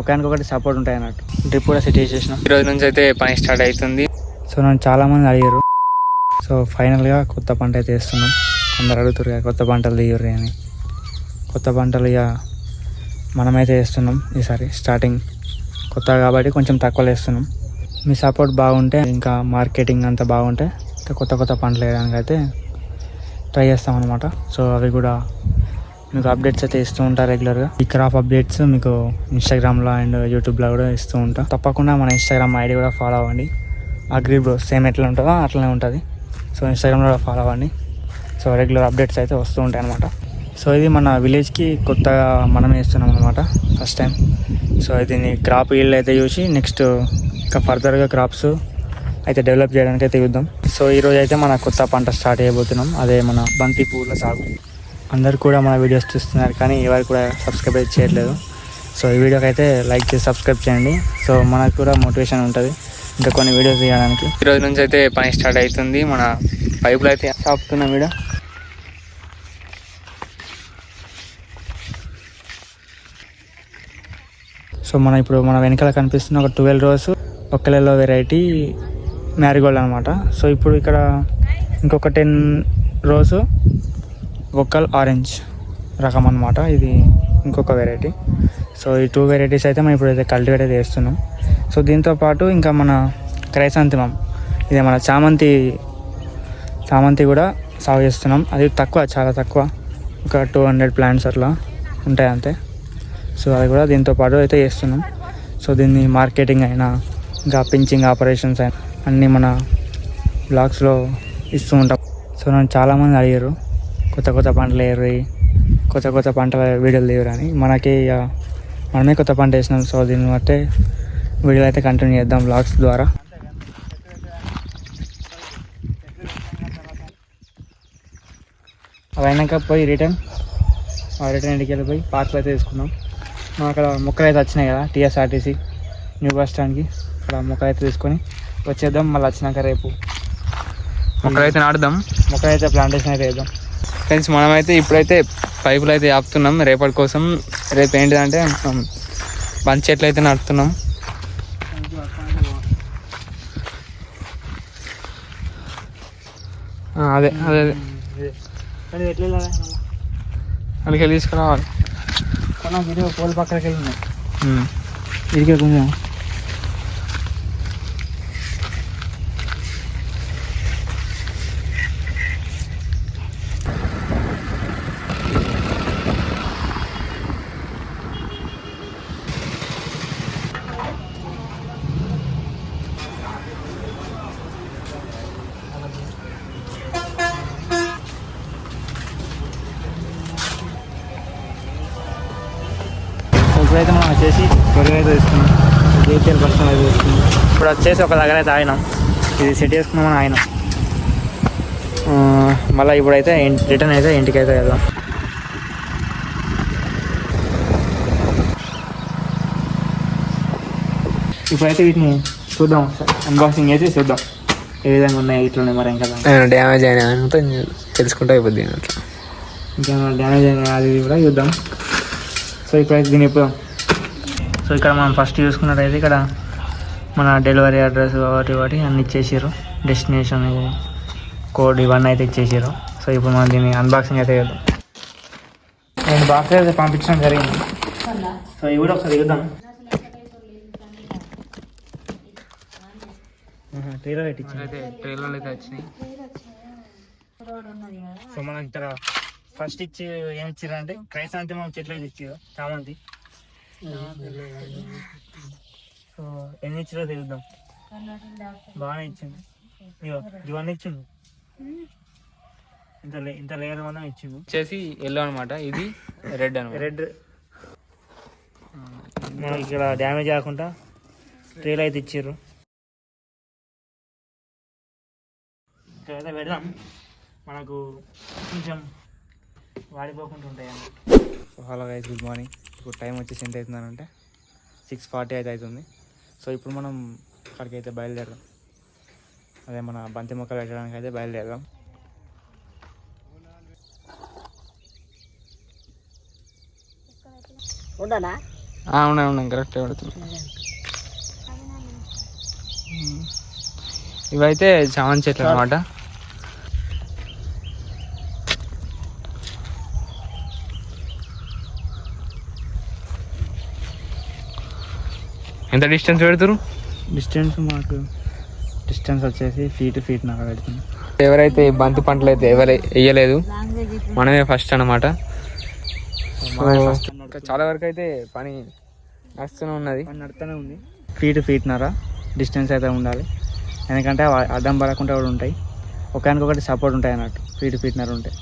ఒకరికొకటి support ఉంటాయి అన్నట్టు. Drip కూడా సెట్ చేసేసినాం. ఈ రోజు నుంచి అయితే పని స్టార్ట్ అవుతుంది సో నన్ను చాలామంది అడిగారు. సో ఫైనల్గా కొత్త పంట అయితే వేస్తున్నాం. అందరు అడుగుతారు కొత్త పంటలు తీయరు అని. కొత్త పంటలు ఇక మనమైతే వేస్తున్నాం ఈసారి స్టార్టింగ్ కొత్త కాబట్టి కొంచెం తక్కువలో వేస్తున్నాం. మీ సపోర్ట్ బాగుంటే ఇంకా మార్కెటింగ్ అంతా బాగుంటే కొత్త కొత్త పంటలు వేయడానికి అయితే ట్రై చేస్తాం అనమాట సో అవి కూడా మీకు అప్డేట్స్ అయితే ఇస్తూ ఉంటా రెగ్యులర్గా ఈ క్రాప్ అప్డేట్స్ మీకు ఇన్స్టాగ్రామ్లో అండ్ యూట్యూబ్లో కూడా ఇస్తూ ఉంటా. తప్పకుండా మన ఇన్స్టాగ్రామ్ ఐడి కూడా ఫాలో అవ్వండి. అగ్రి బ్రో సేమ్ ఎట్లా ఉంటుందో అట్లనే ఉంటుంది. సో ఇన్స్టాగ్రామ్లో కూడా ఫాలో అవ్వండి. సో రెగ్యులర్ అప్డేట్స్ అయితే వస్తూ ఉంటాయి అనమాట సో ఇది మన విలేజ్కి కొత్తగా మనం వేస్తున్నాం అనమాట ఫస్ట్ టైం సో దీన్ని క్రాప్ ఇల్లు అయితే చూసి నెక్స్ట్ ఇంకా ఫర్దర్గా క్రాప్స్ అయితే డెవలప్ చేయడానికి అయితే చూద్దాం. సో ఈరోజు అయితే మన కొత్త పంట స్టార్ట్ చేయబోతున్నాం. అదే మన బంతి పువ్వుల సాగు. అందరు కూడా మన వీడియోస్ చూస్తున్నారు కానీ ఎవరు కూడా సబ్స్క్రైబ్ అయితే చేయట్లేదు. సో ఈ వీడియోకి అయితే లైక్ చేసి సబ్స్క్రైబ్ చేయండి. సో మనకు కూడా మోటివేషన్ ఉంటుంది. ఇంకా కొన్ని వీడియోస్ తీయడానికి. ఈ రోజు నుంచి అయితే పని స్టార్ట్ అవుతుంది. మన పైపులు అయితే ఆపుతున్నాం వీడియో సో మన ఇప్పుడు మన వెనకాల కనిపిస్తున్న ఒక ట్వెల్వ్ రోస్ ఒక్కలలో వెరైటీ మ్యారీగోల్డ్ అనమాట సో ఇప్పుడు ఇక్కడ ఇంకొక టెన్ రోస్ ఒక్కల్ ఆరెంజ్ రకం అనమాట ఇది ఇంకొక వెరైటీ సో ఈ టూ వెరైటీస్ అయితే మనం ఇప్పుడైతే కల్టివేట్ అయితే చేస్తున్నాం. సో దీంతో పాటు ఇంకా మన క్రైసాంతిమం. ఇది మన చామంతి చామంతి కూడా సాగు చేస్తున్నాం. అది తక్కువ చాలా తక్కువ. ఒక టూ హండ్రెడ్ ప్లాంట్స్ అట్లా ఉంటాయి అంతే. సో అది కూడా దీంతో పాటు అయితే చేస్తున్నాం. సో దీన్ని మార్కెటింగ్ అయినా ఇంకా పించింగ్ ఆపరేషన్స్ అయినా అన్నీ మన బ్లాగ్స్లో ఇస్తూ ఉంటాం. సో నన్ను చాలామంది అడిగారు. కొత్త కొత్త పంటలు వేయరు కొత్త కొత్త పంటల వీడియోలు తీయరు అని. మనకి మనమే కొత్త పంట వేసినాం సో దీన్ని బట్టే వీడియోలు అయితే కంటిన్యూ చేద్దాం బ్లాగ్స్ ద్వారా. అవి అయినాక పోయి రిటర్న్ రిటర్న్ ఇంటికి వెళ్ళిపోయి పార్క్లో అయితే తీసుకున్నాం. మనం అక్కడ మొక్కలు అయితే వచ్చినాయి కదా టీఎస్ఆర్టీసీ న్యూ బస్ స్టాండ్కి అక్కడ మొక్కలు అయితే తీసుకొని వచ్చేద్దాం మళ్ళీ వచ్చినాక రేపు మొక్కలైతే నాటుదాం. మొక్కలు అయితే ప్లాంటేషన్ అయితే వేద్దాం ఫ్రెండ్స్ మనమైతే ఇప్పుడైతే పైపులు అయితే ఆపుతున్నాం. రేపటి కోసం రేపు ఏంటిదంటే మనం బంతి చెట్లు అయితే నాటుతున్నాం. ఆ, అదే అదే అదే? అందుకే తీసుకురావాలి. పోల్ పక్కకి వెళ్ళి ఉన్నాయి ఉమ్. ఇదికే కొంచెం ఇప్పుడైతే మనం వచ్చేసి గొర్రెలు అయితే తీసుకున్నాం. జేపీఎల్ పర్సన్ అయితే తీసుకున్నాం. ఇప్పుడు వచ్చేసి ఒక దగ్గర అయితే ఆగినాం. ఇది సెట్ చేసుకున్నామని ఆయన మళ్ళీ ఇప్పుడైతే రిటర్న్ అయితే ఇంటికి అయితే వెళ్దాం. ఇప్పుడైతే వీటిని చూద్దాం. అన్బాక్సింగ్ చేసి చూద్దాం. ఏ విధంగా ఉన్నాయి ఇట్లున్నాయి మరి ఇంకా. డ్యామేజ్ అయినా తెలుసుకుంటే అయిపోద్ది అట్లా. ఇంకేమైనా డ్యామేజ్ అయినా అది కూడా చూద్దాం. సో దీన్ని ఇప్పుడు సో ఇక్కడ మనం ఫస్ట్ చూసుకున్నట్టయితే ఇక్కడ మన డెలివరీ అడ్రస్ ఒకటి ఒకటి అన్ని ఇచ్చేసారు డెస్టినేషన్ కోడ్ ఇవన్నీ అయితే ఇచ్చేసారు సో ఇప్పుడు మనం దీన్ని అన్బాక్సింగ్ అయితే చేద్దాం. నేను బాక్స్ అయితే పంపించడం జరిగింది. సో ఇవి కూడా ఒకసారి చూద్దాం. ట్రీలో పెట్టించి అయితే ట్రైలర్లు అయితే వచ్చినాయి. సో మనం ఇక్కడ ఫస్ట్ ఇచ్చి ఏమి ఇచ్చారంటే క్రైసాంతిమం చెట్లు అయితే ఇచ్చారు చామంతి. సో ఎన్ని ఇచ్చారో తెలుద్దాం. బాగానే ఇచ్చింది ఇగో ఇవన్నీ ఇచ్చింది ఇంత లే ఇంత లేయర్ మనం ఇచ్చింది వచ్చేసి ఎల్లో అనమాట ఇది రెడ్ అనమాట రెడ్ మనం ఇక్కడ డ్యామేజ్ కాకుండా ట్రేలు అయితే ఇచ్చారు ఇక్కడైతే పెడదాం. మనకు కొంచెం వాడిపోకుండా ఉంటాయి? హలో గైస్ గుడ్ మార్నింగ్ ఇప్పుడు టైం వచ్చేసి ఎంత అవుతుందనంటే సిక్స్ ఫార్టీ అయితే అవుతుంది. సో ఇప్పుడు మనం అక్కడికి అయితే బయలుదేరాం అదే మన బంతి మొక్కలు పెట్టడానికి అయితే బయలుదేరాం ఉండనా? అవునా అవునా కరెక్ట్ పడుతుంది. ఇవైతే చామంతి చెట్లు అనమాట ఎంత డిస్టెన్స్ పెడతారు డిస్టెన్స్ మాకు డిస్టెన్స్ వచ్చేసి ఫీట్ ఫీట్ నాకు పెడుతుంది ఎవరైతే ఈ బంతి పంటలు అయితే ఎవరు వేయలేదు మనమే ఫస్ట్ అనమాట చాలా వరకు అయితే పని నడుస్తూనే ఉన్నది. నడుతూనే ఉంది. ఫీట్ ఫీట్ నర డిస్టెన్స్ అయితే ఉండాలి. ఎందుకంటే అడ్డం పడకుండా కూడా ఉంటాయి. ఒకదానికొకటి సపోర్ట్ ఉంటాయి అన్నట్టు. ఫీట్ ఫీట్ నర ఉంటాయి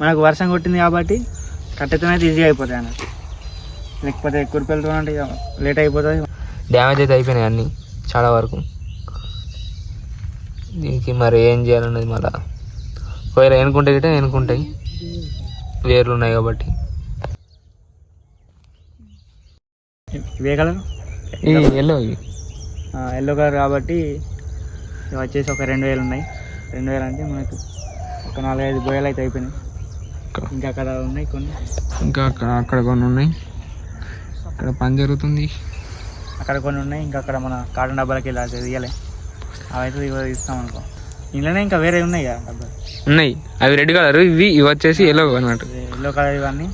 మనకు వర్షం కొట్టింది కాబట్టి కట్టెతోనైతే ఈజీగా అయిపోతాయి అన్నట్టు. లేకపోతే అంటే ఇక లేట్ అయిపోతుంది డ్యామేజ్ అయితే అయిపోయినాయి అన్నీ చాలా వరకు. దీనికి మరి ఏం చేయాలన్నది మళ్ళా. ఒకవేళ ఎనుకుంటే గిట్ట ఎనుకుంటాయి వేర్లు ఉన్నాయి కాబట్టి. ఇవే కలర్ ఇవి ఎల్లో ఇవి. ఎల్లో కలర్ కాబట్టి ఇవి వచ్చేసి ఒక రెండు వేలు ఉన్నాయి. రెండు వేలు అంటే మనకు ఒక నాలుగైదు బోయలు అయితే అయిపోయినాయి. ఇంకా. అక్కడ ఉన్నాయి కొన్ని. ఇంకా అక్కడ అక్కడ కొన్ని ఉన్నాయి. ఇక్కడ పని జరుగుతుంది. అక్కడ కొన్ని ఉన్నాయి ఇంకా అక్కడ మన కాటన్ డబ్బాలకి వెళ్ళి అది తీయాలి. అవి అయితే ఇవి ఇస్తాం అనుకో. ఇంట్లోనే ఇంకా వేరే ఉన్నాయి కదా డబ్బాలు. ఉన్నాయి. అవి రెడ్ కలర్ ఇవి ఇవి వచ్చేసి ఎల్లో అన్నట్టు ఎల్లో కలర్ ఇవన్నీ.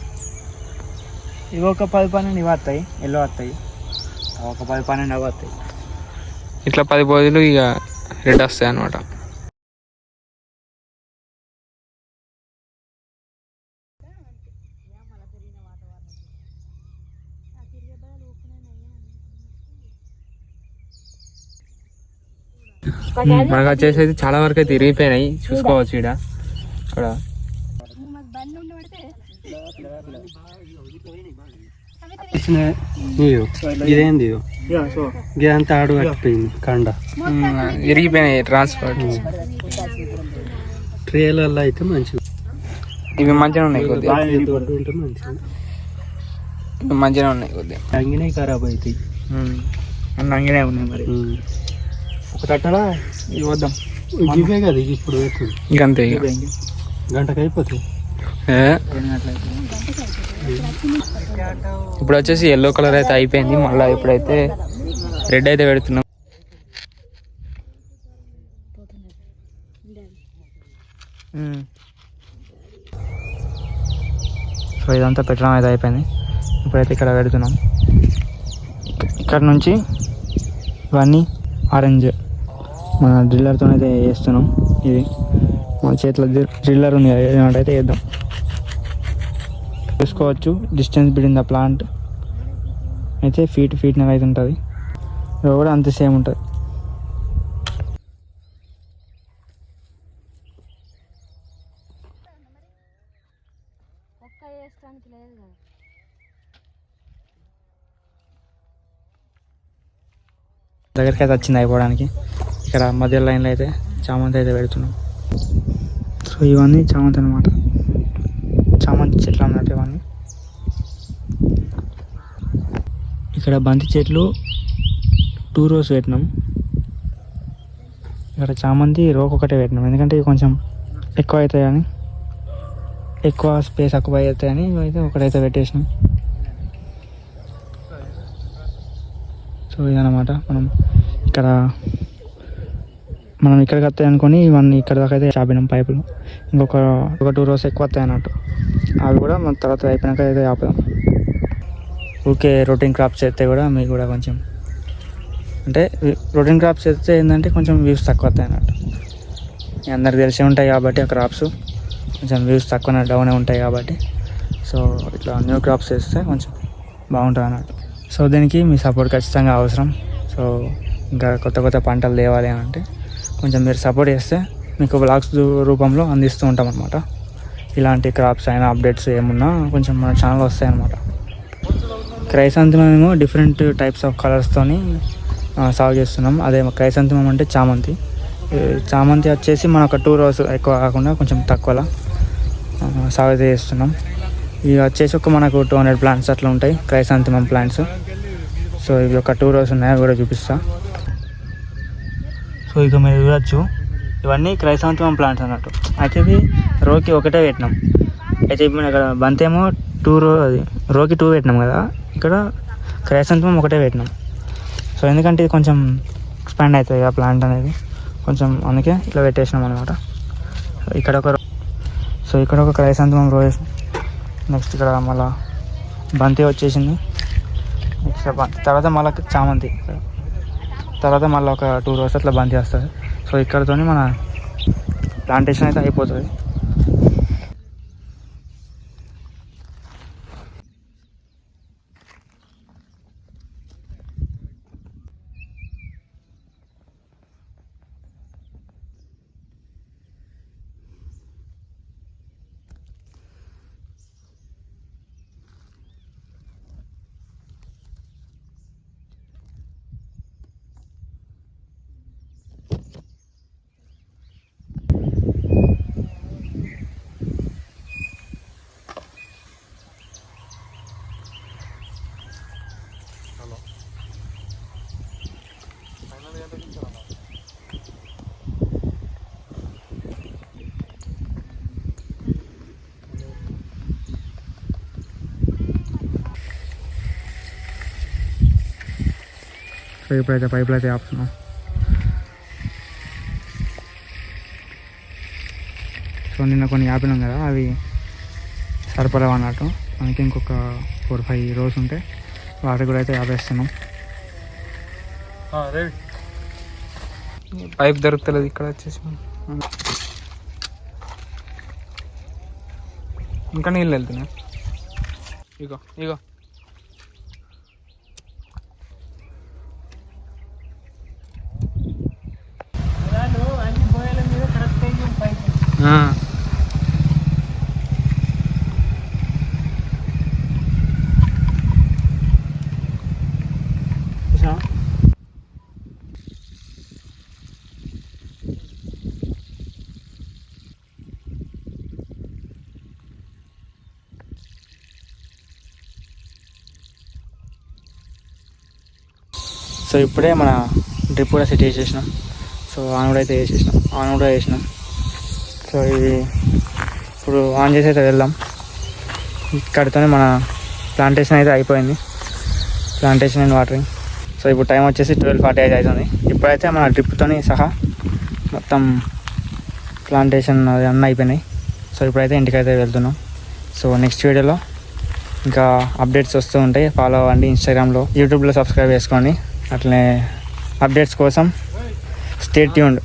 ఇవి ఒక పది పన్నెండు ఇవి వస్తాయి ఎల్లో వస్తాయి. ఒక పది పన్నెండు అవి వస్తాయి. ఇట్లా పది పోజులు ఇక రెడ్ వస్తాయి అనమాట మనకు వచ్చేసి అయితే చాలా వరకు అయితే ఇరిగిపోయినాయి. చూసుకోవచ్చు ఇక్కడ ఇక్కడ ఇదేంది ఇదంతా ఆడు కట్టిపోయింది కండ. ఇరిగిపోయినాయి ట్రాన్స్పోర్ట్ ట్రేలలో అయితే మంచిది ఇవి మంచిగా ఉన్నాయి కొద్దిగా. మంచిగా ఉన్నాయి కొద్దిగా. అంగినే ఖరాబ్ అవుతాయి. అన్ని అంగినే ఉన్నాయి మరి. ఒక తట్టలా ఇవి వద్దాం ఇవే కదా ఇప్పుడు ఇంకంతే ఇక. గంటకు గంటలైతే ఇప్పుడు వచ్చేసి ఎల్లో కలర్ అయితే అయిపోయింది. మళ్ళీ ఇప్పుడైతే రెడ్ అయితే పెడుతున్నాం. సో ఇదంతా పెట్టడం అయితే అయిపోయింది. ఇప్పుడైతే ఇక్కడ పెడుతున్నాం. ఇక్క- ఇక్కడ నుంచి ఇవన్నీ ఆరెంజ్. మన డ్రిల్లర్తో అయితే వేస్తున్నాం ఇది మన చేతిలో డ్రిల్లర్ ఉంది. అయితే వేద్దాం చూసుకోవచ్చు. Distance between the plant. అయితే ఫీట్ ఫీట్ నెల అయితే ఉంటుంది. ఇది కూడా అంతే సేమ్ ఉంటుంది. దగ్గరికి అయితే వచ్చింది అయిపోవడానికి. ఇక్కడ మధ్య లైన్లో అయితే చామంతి అయితే పెడుతున్నాం. సో ఇవన్నీ చామంతి అనమాట చామంతి చెట్లు అన్నట్టు ఇవన్నీ. ఇక్కడ బంతి చెట్లు టూ రోస్ పెట్టినాం. ఇక్కడ చామంతి రోకొకటే ఒకటే పెట్టినాం. ఎందుకంటే ఇవి కొంచెం ఎక్కువ అవుతాయని ఎక్కువ స్పేస్ తక్కువ అవుతాయని అయితే ఒకటైతే పెట్టేసినాం. సో ఇదన్నమాట. మనం ఇక్కడ మనం ఇక్కడికి వస్తాయి అనుకుని ఇవన్నీ ఇక్కడ దాకా అయితే ఆపినాం పైపులు. ఇంకొక ఒక టూ రోజు ఎక్కువ వస్తాయి అన్నట్టు. అవి కూడా మన తర్వాత అయిపోయినాక అయితే ఆపుదాం. ఊరికే రొటీన్ క్రాప్స్ చేస్తే కూడా మీకు కూడా కొంచెం అంటే రొటీన్ క్రాప్స్ చేస్తే ఏంటంటే కొంచెం వ్యూస్ తక్కువ వస్తాయి అన్నట్టు. అందరికి తెలిసే ఉంటాయి కాబట్టి ఆ క్రాప్స్. కొంచెం వ్యూస్ తక్కువ డౌనే ఉంటాయి కాబట్టి. సో ఇట్లా న్యూ క్రాప్స్ చేస్తే కొంచెం బాగుంటుంది అన్నట్టు. సో దీనికి మీ సపోర్ట్ ఖచ్చితంగా అవసరం. సో ఇంకా కొత్త కొత్త పంటలు తేవాలి అని అంటే కొంచెం మీరు సపోర్ట్ చేస్తే మీకు బ్లాగ్స్ రూపంలో అందిస్తూ ఉంటాం అనమాట ఇలాంటి క్రాప్స్ అయినా అప్డేట్స్ ఏమున్నా కొంచెం మన ఛానల్ వస్తాయన్నమాట. క్రైసాంతిమం ఏమో డిఫరెంట్ టైప్స్ ఆఫ్ కలర్స్తోని సాగు చేస్తున్నాం. అదే క్రైసాంతిమం అంటే చామంతి. చామంతి వచ్చేసి మన ఒక టూ రోస్ ఎక్కువ కాకుండా కొంచెం తక్కువలా సాగు చేస్తున్నాం. ఇవి వచ్చేసి ఒక మనకు టూ హండ్రెడ్ ప్లాంట్స్ అట్లా ఉంటాయి క్రైసాంతిమం ప్లాంట్స్ సో ఇవి ఒక టూ రోస్ ఉన్నాయి అవి కూడా చూపిస్తాను సో ఇక మీరు చూడొచ్చు. ఇవన్నీ క్రైసాంతిమం ప్లాంట్స్ అన్నట్టు. అయితే ఇది రోకి ఒకటే పెట్టినాం. అయితే ఇప్పుడు ఇక్కడ బంతేమో టూ రో అది రోకి టూ పెట్టినాం కదా. ఇక్కడ క్రైసంతం ఒకటే పెట్టినాం. సో ఎందుకంటే ఇది కొంచెం ఎక్స్పాండ్ అవుతుంది ఆ ప్లాంట్ అనేది. కొంచెం అందుకే ఇట్లా పెట్టేసినాం అనమాట ఇక్కడ ఒక సో ఇక్కడ ఒక క్రైసంతం రోజు నెక్స్ట్ ఇక్కడ మళ్ళా బంతి వచ్చేసింది. నెక్స్ట్ బంతి తర్వాత మళ్ళీ చామంతి. తర్వాత మళ్ళీ ఒక టూ రోజు అట్లా బంద్ చేస్తుంది సో ఇక్కడతో మన ప్లాంటేషన్ అయితే అయిపోతుంది. సో ఇప్పుడైతే పైపులు అయితే ఆపుతున్నాం సో నిన్న కొన్ని ఆపినాం కదా అవి సరిపడవు అన్నట్టు. మనకి ఇంకొక ఫోర్ ఫైవ్ రోజు ఉంటే వాటి కూడా అయితే ఆపేస్తున్నాం పైప్ దొరుకుతలేదు ఇక్కడ వచ్చేసి. ఇంకా నీళ్ళు వెళ్తున్నాయి? ఇగో ఇగో ఆ. చూసావా? సో ఇప్పుడే మన డ్రిప్ కూడా సెట్ చేసేసినాం. సో ఆన్ కూడా అయితే వేసేసినాం. ఆన్ కూడా వేసినాం. సో ఇది ఇప్పుడు ఆన్ చేసి అయితే వెళ్దాం. ఇక్కడితోనే మన ప్లాంటేషన్ అయితే అయిపోయింది. ప్లాంటేషన్ అండ్ వాటరింగ్ సో ఇప్పుడు టైం వచ్చేసి ట్వెల్వ్ ఫార్టీ ఐదు అవుతుంది. ఇప్పుడైతే మన డ్రిప్తోని సహా మొత్తం ప్లాంటేషన్ అది అన్నీ అయిపోయినాయి. సో ఇప్పుడైతే ఇంటికైతే వెళ్తున్నాం. సో నెక్స్ట్ వీడియోలో ఇంకా అప్డేట్స్ వస్తూ ఉంటాయి. ఫాలో అవ్వండి ఇన్స్టాగ్రామ్లో యూట్యూబ్లో సబ్స్క్రైబ్ చేసుకోండి. అట్లనే అప్డేట్స్ కోసం స్టేట్ ట్యూన్డ్